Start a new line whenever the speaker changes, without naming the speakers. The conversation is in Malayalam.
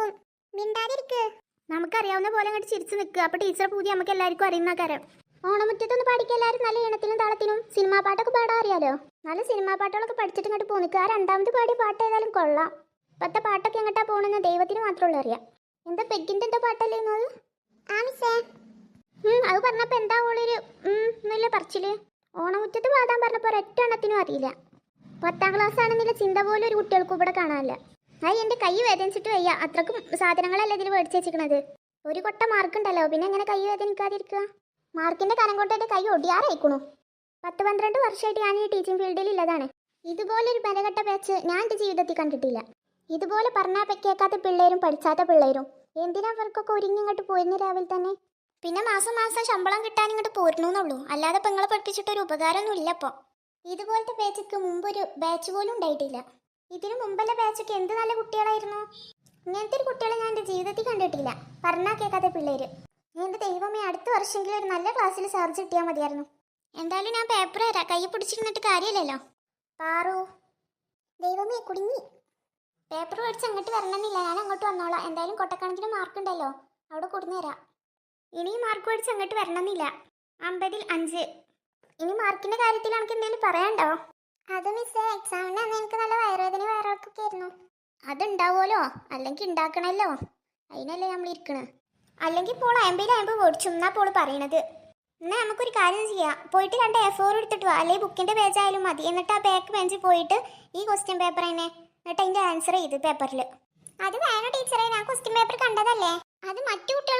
കേൾക്കും മിണ്ടാതിരിക്ക്. നമുക്കറിയാവുന്ന പോലെ അങ്ങോട്ട് ചിരിച്ചു നിൽക്കുക. അപ്പൊ ടീച്ചറെ പൂതി നമുക്ക് എല്ലാവർക്കും അറിയുന്ന കാര്യം ഓണമുറ്റത്തൊന്ന് പാടിക്കുക എല്ലാവരും നല്ല ഈണത്തിനും താളത്തിനും സിനിമാ പാട്ടൊക്കെ പാടാൻ അറിയാലോ? നല്ല സിനിമാ പാട്ടുകളൊക്കെ പഠിച്ചിട്ട് ഇങ്ങോട്ട് പോന്നിക്കുക. ആ രണ്ടാമത് പാടിയ പാട്ട് ഏതായാലും കൊള്ളാം. ഇപ്പത്തെ പാട്ടൊക്കെ എങ്ങോട്ടാ പോണെന്ന് ദൈവത്തിന് മാത്രമേ അറിയാം. എന്താ പെഗിന്റെ എന്തോ പാട്ടല്ലേ ഇന്നത് ആ മിസ്സേ. അത് പറഞ്ഞപ്പോ എന്താ ഓളൊരു നല്ല പറച്ചിൽ? ഓണമുറ്റത്ത് പാടാൻ പറഞ്ഞപ്പോ ഒരൊറ്റ എണ്ണത്തിനും അറിയില്ല. പത്താം ക്ലാസ് ആണെന്നില്ല ചിന്ത പോലും ഒരു കുട്ടികൾക്കും ഇവിടെ കാണാനില്ല. അത് എന്റെ കൈ വേദനിച്ചിട്ട് വയ്യ. അത്രക്കും സാധനങ്ങളല്ല ഇതിൽ മേടിച്ച് വെച്ചിരിക്കണത് ഒരു കൊട്ട മാർക്ക് ഉണ്ടല്ലോ. പിന്നെ എങ്ങനെ കൈ വേദനിക്കാതിരിക്കുക? മാർക്കിന്റെ കനം കൊണ്ട് എന്റെ കൈ ഒടിയാറായിക്കണു. പത്ത് പന്ത്രണ്ട് വർഷമായിട്ട് ഞാൻ ഈ ടീച്ചിങ് ഫീൽഡിൽ ഉള്ളതാണ് ഇതുപോലൊരു ബലഘട്ട പേച്ച് ഞാൻ എന്റെ ജീവിതത്തിൽ കണ്ടിട്ടില്ല. ഇതുപോലെ പറഞ്ഞാൽ കേൾക്കാത്ത പിള്ളേരും പഠിച്ചാത്ത പിള്ളേരും. എന്തിനാ അവർക്കൊക്കെ ഒരുങ്ങി ഇങ്ങോട്ട് പോയിരുന്നു രാവിലെ തന്നെ? പിന്നെ മാസം മാസം ശമ്പളം കിട്ടാൻ ഇങ്ങോട്ട് പോരണുന്നുള്ളൂ. അല്ലാതെ പെങ്ങളെ പഠിപ്പിച്ചിട്ടൊരു ഉപകാരമൊന്നും ഇല്ല ഇപ്പോൾ ഇതുപോലത്തെ പേച്ചയ്ക്ക് മുമ്പൊരു ബാച്ച് പോലും ഉണ്ടായിട്ടില്ല. ഇതിനു മുമ്പല്ല ബാച്ചൊക്കെ എന്ത് നല്ല കുട്ടികളായിരുന്നു? ഇങ്ങനത്തെ ഒരു കുട്ടികളെ ഞാൻ എന്റെ ജീവിതത്തിൽ കണ്ടിട്ടില്ല. പറഞ്ഞാൽ കേൾക്കാത്ത പിള്ളേര്. എന്റെ ദൈവമേ അടുത്ത വർഷമെങ്കിലും ഒരു നല്ല ക്ലാസ്സിൽ ചാർജ് കിട്ടിയാൽ മതിയായിരുന്നു. എന്തായാലും ഞാൻ പേപ്പർ തരാം. കൈ പിടിച്ചിരുന്നിട്ട് കാര്യമില്ലല്ലോ. പാറു ദൈവമേ കുടുങ്ങി. പേപ്പർ മേടിച്ച് അങ്ങോട്ട് വരണമെന്നില്ല. ഞാൻ അങ്ങോട്ട് വന്നോളാം. എന്തായാലും കൊട്ടക്കണക്കിന് മാർക്ക് ഉണ്ടല്ലോ. അവിടെ കൊടുന്നുതരാം ഇനിയും മാർക്ക് മേടിച്ച് അങ്ങോട്ട് വരണമെന്നില്ല. അമ്പതിൽ അഞ്ച്. ഇനി മാർക്കിന്റെ കാര്യത്തിൽ എനിക്ക് എന്തെങ്കിലും പറയാണ്ടോ അത് മിസ്സേ എക്സാമിന് അന്ന് എനിക്ക് നല്ല വയറുവേദന വയറൊക്കെ ആയിരുന്നു. അതുണ്ടാവുമല്ലോ? അല്ലെങ്കിൽ ഉണ്ടാക്കണല്ലോ അതിനല്ലേ നമ്മൾ ഇരിക്കണ. അല്ലെങ്കിൽ ഇപ്പോൾ അയമ്പയിൽ അയമ്പ് പൊടിച്ചു എന്നാ പോൾ പറയണത്? എന്നാൽ നമുക്കൊരു കാര്യം ചെയ്യാം. പോയിട്ട് രണ്ട് എ ഫോർ എടുത്തിട്ട് വാ. അല്ലെങ്കിൽ ബുക്കിന്റെ പേജ് ആയാലും മതി. എന്നിട്ട് ആ ബാക്ക് ബെഞ്ചിൽ പോയിട്ട് ഈ ക്വസ്റ്റ്യൻ പേപ്പർ തന്നെ എന്നിട്ട് അതിന്റെ ആൻസർ ചെയ്ത് പേപ്പറിൽ അത് വേണോ ടീച്ചറെ ഞാൻ ക്വസ്റ്റ്യൻ പേപ്പർ കണ്ടതല്ലേ? അത് മറ്റു കുട്ടികൾ